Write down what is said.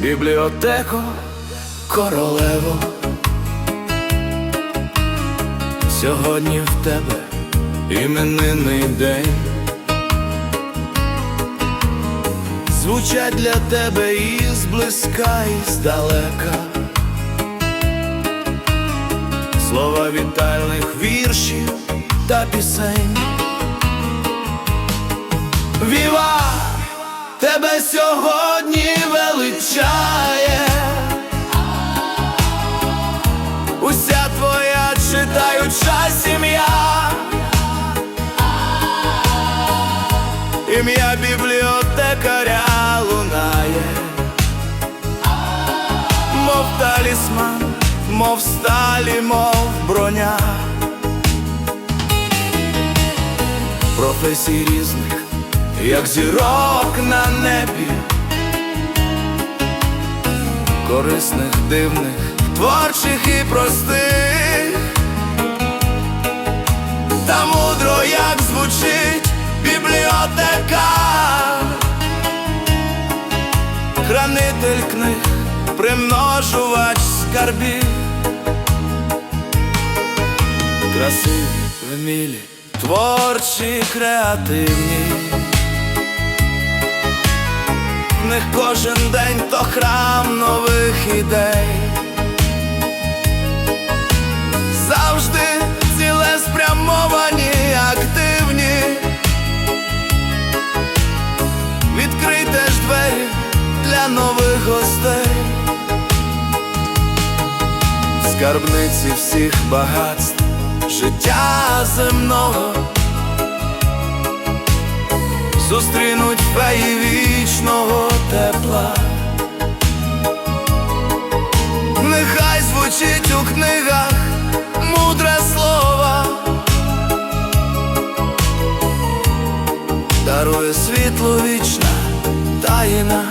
бібліотеко, королево. Сьогодні в тебе іменинний день. Звучать для тебе і зблизька, і здалека. Слова вітальних віршів та пісень. Віва! Тебе сьогодні величає. Уся твоя читаюча сім'я. Ім'я бібліотекаря лунає, мов талісман, мов сталі, мов броня. Професій різних, як зірок на небі, корисних, дивних, творчих і простих, та мудро, як звучить бібліотека, хранитель книг, примножувач скарбів, красиві, вмілі, творчі, креативні. Кожен день то храм ідей. Завжди цілеспрямовані, активні. Відкрийте ж двері для нових гостей. Скарбниці всіх багатств життя земного зустрінуть феї вічного тепла. Дарує світло вічна таїна.